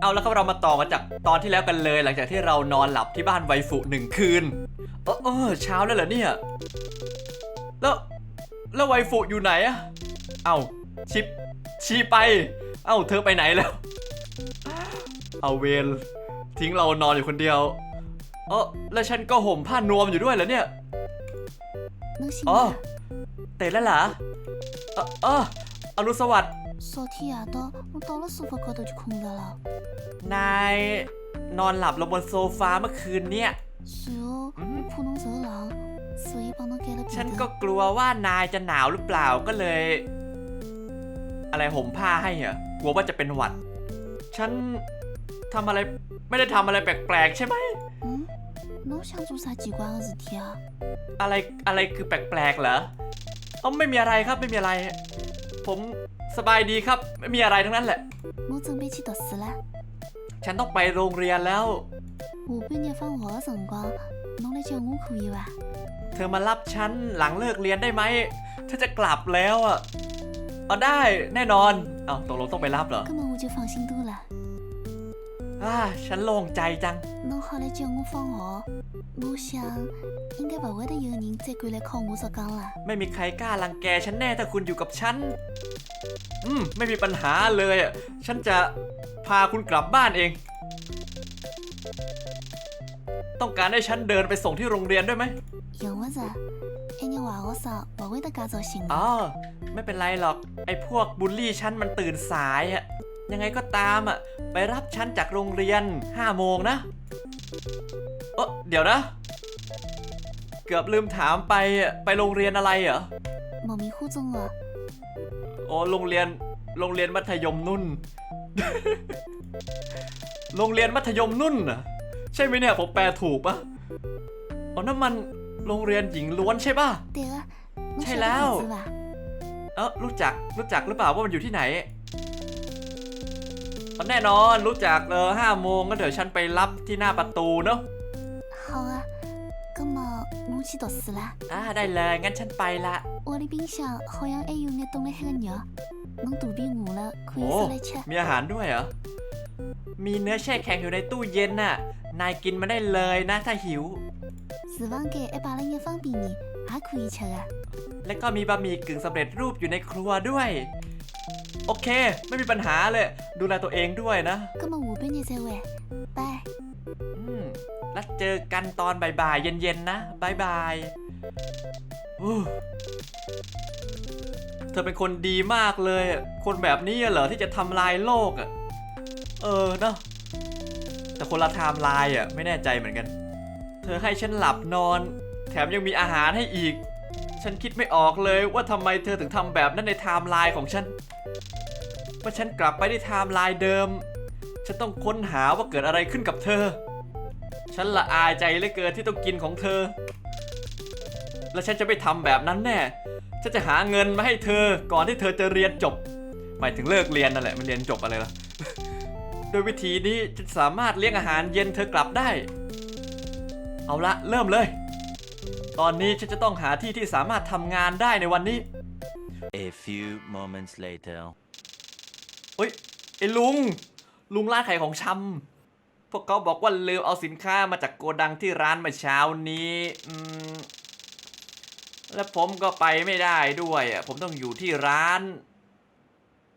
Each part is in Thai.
เอาแล้วครับเรามาต่อกันจากตอนที่แล้วกันเลย หลังจากที่เรานอนหลับที่บ้านไวฟุหนึ่งคืนเออเออช้าแล้วเหรอเนี่ย แล้วแล้วไวฟุอยู่ไหนอะเอาชิปชีไป เอ้าเธอไปไหนแล้ว เอาเวลทิ้งเรานอนอยู่คนเดียวเออแล้วฉันก็ห่มผ้านวมอยู่ด้วยเหรอเนี่ยอ๋อเตะแล้วเหรอเอออรุณสวัสดิ์ 昨天夜到，我到了沙发高头就困着了。 นายนอนหลับลงบนโซฟาเมื่อคืนเนี่ย 是哦，我怕侬受冷，所以帮侬盖了被 ฉันก็ 单。 กลัวว่านายจะหนาวหรือเปล่าก็เลย อะไรห่มผ้าให้เหรอกลัวว่าจะเป็นหวัด ฉันทำอะไรไม่ได้ทำอะไรแปลกๆใช่ไหม 嗯，侬想做啥奇怪的事体啊？ อะไรอะไรคือแปลกๆเหรอเอ๋อไม่มีอะไรครับไม่มีอะไร ผม สบายดีครับ ไม่มีอะไรทั้งนั้นแหละ 我准备去读书啦。 ฉันต้องไปโรงเรียนแล้ว 下半日放学的辰光，侬来接我可以伐？ เธอมารับฉันหลังเลิกเรียนได้ไหมฉันจะกลับแล้วอ่ะเอาได้แน่นอน เอาตกลงต้องไปรับเหรอ 搿么我就放心多了。 อ่าฉันโล่งใจจัง 侬好来接我放学，我想应该勿会得有人再赶来敲我竹杠啦。 ไม่มีใครกล้ารังแกฉันแน่ถ้าคุณอยู่กับฉัน อืม ไม่มีปัญหาเลยอ่ะ ฉันจะพาคุณกลับบ้านเอง ต้องการให้ฉันเดินไปส่งที่โรงเรียนด้วยไหม 用勿着，一日坏学生勿会得介早醒 อ๋อ 嘅。 ไม่เป็นไรหรอก ไอ้พวกบูลลี่ฉันมันตื่นสายอะ ยังไงก็ตามอะ ไปรับฉันจากโรงเรียน5โมงนะเออเดี๋ยวนะ เกือบลืมถามไปไปโรงเรียนอะไรเหรอหมอมีคู่จงเหรอโอ้โรงเรียนโรงเรียนมัธยมนุ่น โรงเรียนมัธยมนุ่นเหรใช่ไหมเนี่ยผมแปลถูกปะอ๋อน้ำมันโรงเรียนหญิงล้วนใช่ปะเดี๋ยวใช่แล้ว เออรู้จักรู้จักหรือเปล่าว่ามันอยู่ที่ไหน แน่นอนรู้จักเออห้าโมงก็เดี๋ยวฉันไปรับที่หน้าประตูเนาะ 好啊，咁么我去读书啦。 อ่าได้เลยงั้นฉันไปละ 屋里冰箱好像还有眼冻了海个肉，侬肚皮饿了可以 โอ้ 收来吃。 มีอาหารด้วยเหรอ มีเนื้อแช่แข็งอยู่ในตู้เย็นน่ะ นายกินมาได้เลยนะถ้าหิว 厨房间还摆了眼方便面，也可以吃啊。 และก็มีบะหมี่กึ่งสำเร็จรูปอยู่ในครัวด้วย โอเค ไม่มีปัญหาเลย ดูแลตัวเองด้วยนะ ก็มาหูเป็นยังไงเว้ไปแล้วเจอกันตอนบ่ายเย็นๆนะบายบายเธอเป็นคนดีมากเลย คนแบบนี้เหรอที่จะทำลายโลกอะ เออเนาะแต่คนละไทม์ไลน์อะไม่แน่ใจเหมือนกัน เธอให้ฉันหลับนอน แถมยังมีอาหารให้อีก ฉันคิดไม่ออกเลยว่าทำไมเธอถึงทำแบบนั้นในไทม์ไลน์ของฉัน เมื่อฉันกลับไปที่ไทม์ไลน์เดิม ฉันต้องค้นหาว่าเกิดอะไรขึ้นกับเธอ ฉันละอายใจเหลือเกินที่ต้องกินของเธอ และฉันจะไม่ทำแบบนั้นแน่ ฉันจะหาเงินมาให้เธอ ก่อนที่เธอจะเรียนจบ หมายถึงเลิกเรียนนั่นแหละมันเรียนจบอะไรล่ะ โดยวิธีนี้จะสามารถเลี้ยงอาหารเย็นเธอกลับได้ เอาละเริ่มเลย ตอนนี้ฉันจะต้องหาที่ที่สามารถทำงานได้ในวันนี้ A few moments later. ไอ้ลุง ลุงร้านขายของชำพวกเขาบอกว่าลืมเอาสินค้ามาจากโกดังที่ร้านเมื่อเช้านี้อืมแล้วผมก็ไปไม่ได้ด้วยอะผมต้องอยู่ที่ร้าน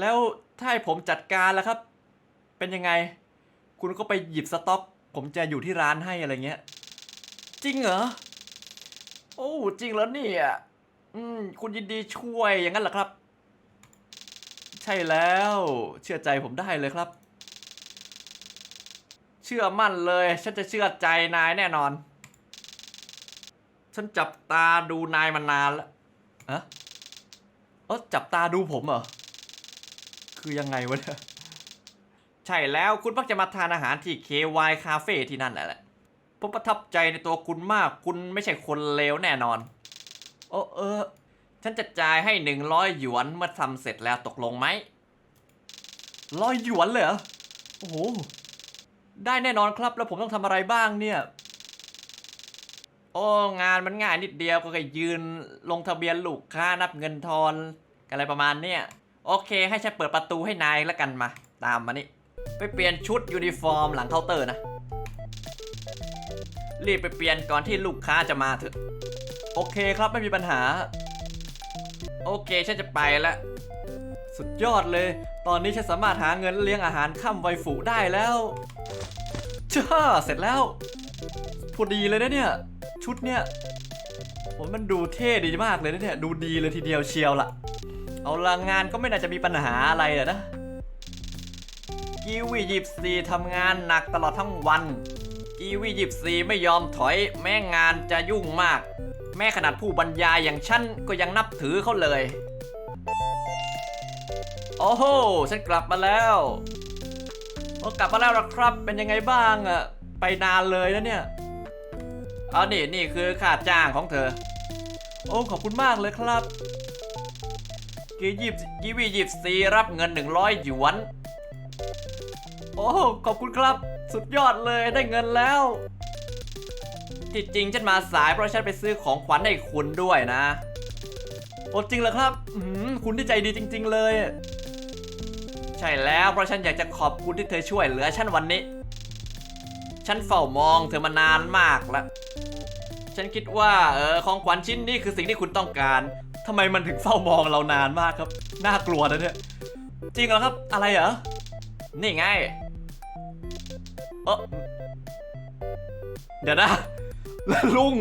แล้วถ้าให้ผมจัดการล่ะครับ เป็นยังไง คุณก็ไปหยิบสต็อก ผมจะอยู่ที่ร้านให้อะไรเงี้ย จริงเหรอ โอ้จริงแล้วเนี่ยอืมคุณยินดีช่วยอย่างนั้นเหรอครับ ช่แล้ว เชื่อใจผมได้เลยครับ เชื่อมั่นเลย ฉันจะเชื่อใจนายแน่นอน ฉันจับตาดูนายมานานแล้วอะเออจับตาดูผมเหรอ คือยังไงวะเนี่ย ใช่แล้วคุณมักจะมาทานอาหารที่ KY Cafe ที่นั่นแหละ ผมประทับใจในตัวคุณมาก คุณไม่ใช่คนเลวแน่นอน โอ้เออ ฉันจะจ่ายให้หนึ่งร้อยหยวนเมื่อทำเสร็จแล้วตกลงไหมร้อยหยวนเลยเหรอโอ้โห ได้แน่นอนครับแล้วผมต้องทำอะไรบ้างเนี่ย โอ้งานมันง่ายนิดเดียวก็แค่ยืนลงทะเบียนลูกค้านับเงินทอนอะไรประมาณเนี้ยโอเค ให้ฉันเปิดประตูให้นายแล้วกันมา ตามมานี่ ไปเปลี่ยนชุดยูนิฟอร์มหลังเคาน์เตอร์นะ รีบไปเปลี่ยนก่อนที่ลูกค้าจะมาเถอะ โอเคครับไม่มีปัญหา โอเคฉันจะไปแล้วสุดยอดเลย ตอนนี้ฉันสามารถหาเงินเลี้ยงอาหารค่ำไวฝูได้แล้วจ้าเสร็จแล้ว พอดีเลยนะเนี่ย ชุดเนี่ยผมมันดูเท่ดีมากเลยนะเนี่ย ดูดีเลยทีเดียวเชียวล่ะ เอาละงานก็ไม่น่าจะมีปัญหาอะไรอะนะกีวียิบซีทำงานหนักตลอดทั้งวัน กีวียิบซีไม่ยอมถอย แม้งานจะยุ่งมาก แม้ขนาดผู้บรรยายอย่างฉันก็ยังนับถือเขาเลย โอ้โห ฉันกลับมาแล้วโอ้กลับมาแล้วนะครับ เป็นยังไงบ้างอะไปนานเลยนะเนี่ยเอานี่นี่คือค่าจ้างของเธอ โอ้ขอบคุณมากเลยครับกียิบกีวียิบซีรับเงิน 100 หยวน โอ้ขอบคุณครับ สุดยอดเลยได้เงินแล้วที่จริงฉันมาสายเพราะฉันไปซื้อของขวัญให้คุณด้วยนะโอ้จริงเหรอครับคุณที่ใจดีจริง ๆ เลย ใช่แล้วเพราะฉันอยากจะขอบคุณที่เธอช่วยเหลือฉันวันนี้ ฉันเฝ้ามองเธอมานานมากแล้ว ฉันคิดว่าเออของขวัญชิ้นนี้คือสิ่งที่คุณต้องการทำไมมันถึงเฝ้ามองเรานานมากครับ น่ากลัวนะเนี่ย จริงเหรอครับ อะไรเหรอ นี่ไง เออเดี๋ยวนะ ลุง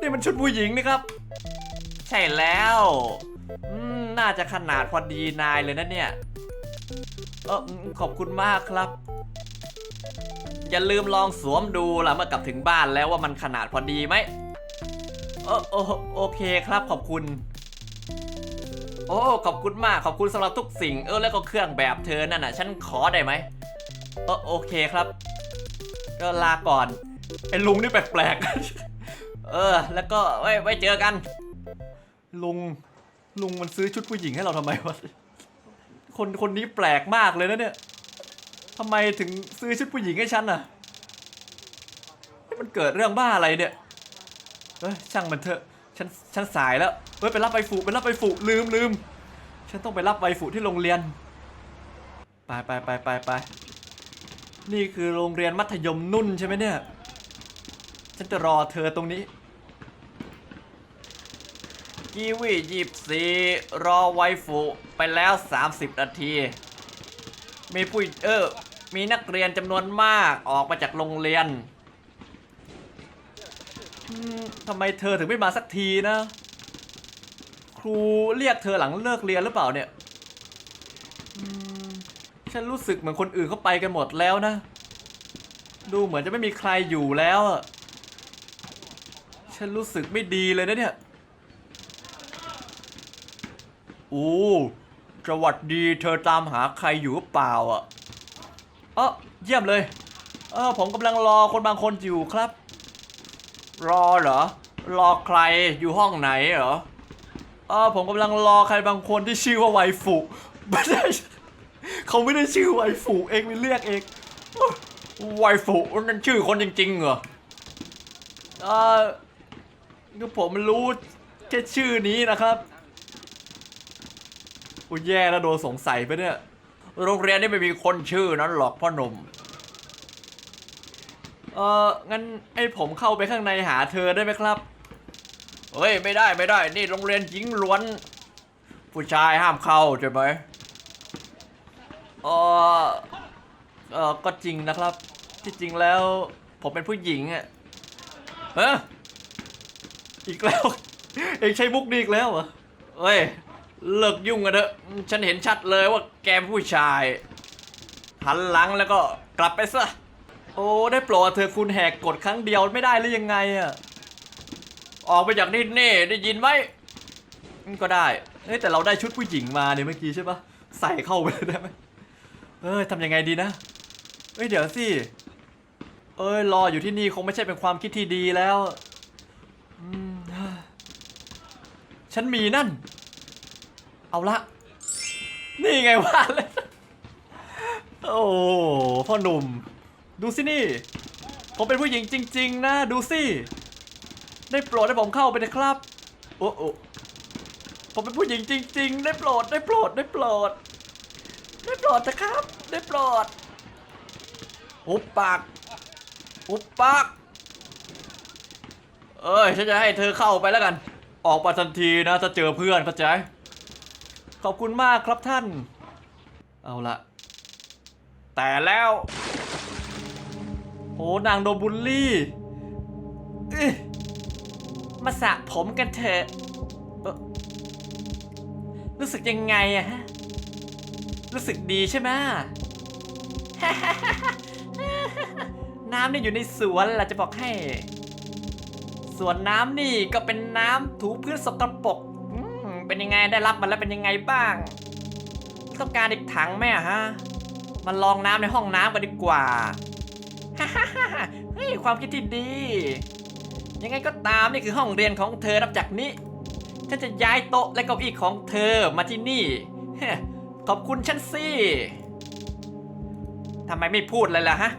นี่มันชุดผู้หญิงนี่ครับ ใช่แล้วน่าจะขนาดพอดีนายเลยนะเนี่ย เออขอบคุณมากครับ อย่าลืมลองสวมดูล่ะเมื่อกลับถึงบ้านแล้วว่ามันขนาดพอดีไหมเอโอโอเคครับขอบคุณ โอ้ขอบคุณมากขอบคุณสำหรับทุกสิ่ง เออแล้วก็เครื่องแบบเธอนั่นน่ะ ฉันขอได้ไหม เออโอเคครับ ก็ลาก่อน ไอ้ลุงนี่แปลกๆ เออ แล้วก็ไว้ไว้เจอกัน ลุง ลุงมันซื้อชุดผู้หญิงให้เราทำไมวะ คนคนนี้แปลกมากเลยนะเนี่ยทำไมถึงซื้อชุดผู้หญิงให้ฉันน่ะ มันเกิดเรื่องบ้าอะไรเนี่ย เฮ้ยช่างมันเถอะ ฉันฉันสายแล้ว เฮ้ยไปรับใบฝูไปรับใบฝูลืมลืม ฉันต้องไปรับใบฝูที่โรงเรียน ไปไปไปไปไป นี่คือโรงเรียนมัธยมนุ่นใช่ไหมเนี่ย ฉันจะรอเธอตรงนี้ กีวียีบสีรอไวฝูไปแล้ว 30 นาที มีผู้เออ มีนักเรียนจำนวนมากออกมาจากโรงเรียนทำไมเธอถึงไม่มาสักทีนะ ครูเรียกเธอหลังเลิกเรียนหรือเปล่าเนี่ย ฉันรู้สึกเหมือนคนอื่นเขาไปกันหมดแล้วนะ ดูเหมือนจะไม่มีใครอยู่แล้วอะฉันรู้สึกไม่ดีเลยนะเนี่ยโอ้สวัสดีเธอตามหาใครอยู่หรือเปล่าอะเออเยี่ยมเลย เออผมกำลังรอคนบางคนอยู่ครับ รอเหรอ รอใครอยู่ห้องไหนเหรอ เออผมกำลังรอใครบางคนที่ชื่อว่าไวฟุไม่ได้ เขาไม่ได้ชื่อไวฟุเองไม่เรียกเองไวฟุนั่นชื่อคนจริงๆเหรอเออคือผมรู้แค่ชื่อนี้นะครับโอ้แย่แล้วโดนสงสัยไปเนี่ย โรงเรียนนี่ไม่มีคนชื่อนั้นหรอกพ่อหนุ่ม เอองั้นให้ผมเข้าไปข้างในหาเธอได้ไหมครับ เฮ้ย ไม่ได้ไม่ได้ นี่โรงเรียนหญิงล้วน ผู้ชายห้ามเข้าใช่ไหม เออเออก็จริงนะครับ ที่จริงแล้ว ผมเป็นผู้หญิงอะฮะอีกแล้ว เองใช้มุกนี้อีกแล้วเหรอเฮ้ย เลิกยุ่งกันเถอะฉันเห็นชัดเลยว่าแกผู้ชาย หันหลังแล้วก็กลับไปซะ โอ้ ได้โปรดเธอคุณแหกกฎครั้งเดียวไม่ได้หรือยังไงอะออกไปจากนี่นี่ได้ยินไหมก็ได้เฮ้ยแต่เราได้ชุดผู้หญิงมาเนี่ยเมื่อกี้ใช่ปะใส่เข้าไปได้ไหม เอ้ยทำยังไงดีนะเอ้ยเดี๋ยวสิ เอ้ยรออยู่ที่นี่คงไม่ใช่เป็นความคิดที่ดีแล้วอืมฉันมีนั่น เอาละ นี่ไงว่าเลยโอ้พ่อหนุ่ม ดูสินี่ ผมเป็นผู้หญิงจริง ๆ นะ ดูสิ ได้โปรดให้ผมเข้าไปนะครับ โอ้โอ้ผมเป็นผู้หญิงจริง ๆ ได้โปรดได้โปรดได้โปรด ได้โปรดนะครับ ได้โปรดหุบปากหุบปาก เอ้ย ฉันจะให้เธอเข้าไปแล้วกัน ออกมาทันทีนะ ถ้าเจอเพื่อนเข้าใจ ขอบคุณมากครับท่าน เอาละ แต่แล้วโหนางโดนบุลลี่อึมาสระผมกันเถอะ รู้สึกยังไงอะฮะ รู้สึกดีใช่ไหม น้ำนี่อยู่ในสวนล่ะจะบอกให้ สวนน้ำนี่ก็เป็นน้ำถูพื้นสกปรกเป็นยังไงได้รับมันแล้วเป็นยังไงบ้าง ต้องการอีกถังไหมอะฮะมาลองน้ำในห้องน้ำกันดีกว่าเฮ้ยความคิดที่ดี ยังไงก็ตามนี่คือห้องเรียนของเธอนับจากนี้ฉันจะย้ายโต๊ะและเก้าอี้ของเธอมาที่นี่ ขอบคุณฉันสิทำไมไม่พูดเลยล่ะฮะ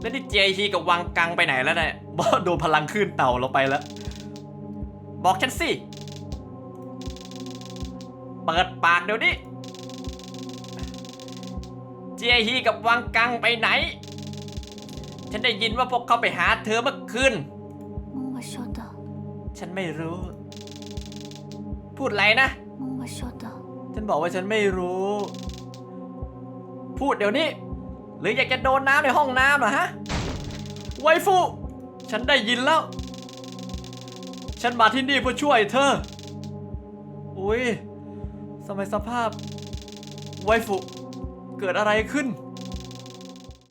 แล้วนี่เจฮีกับวังกังไปไหนแล้วเนี่ยบอโดูพลังขึ้นเต่าเราไปแล้ว บอกฉันสิ เปิดปากเดี๋ยวนี้ เจฮีกับวังกังไปไหน ฉันได้ยินว่าพวกเขาไปหาเธอเมื่อคืน ฉันไม่รู้ พูดไรนะ ฉันบอกว่าฉันไม่รู้ พูดเดี๋ยวนี้ หรืออยากจะโดนน้ำในห้องน้ำเหรอฮะ ไวฟู ฉันได้ยินแล้ว ฉันมาที่นี่เพื่อช่วยเธอ อุ้ยสมัยสภาพ ไวฟู เกิดอะไรขึ้น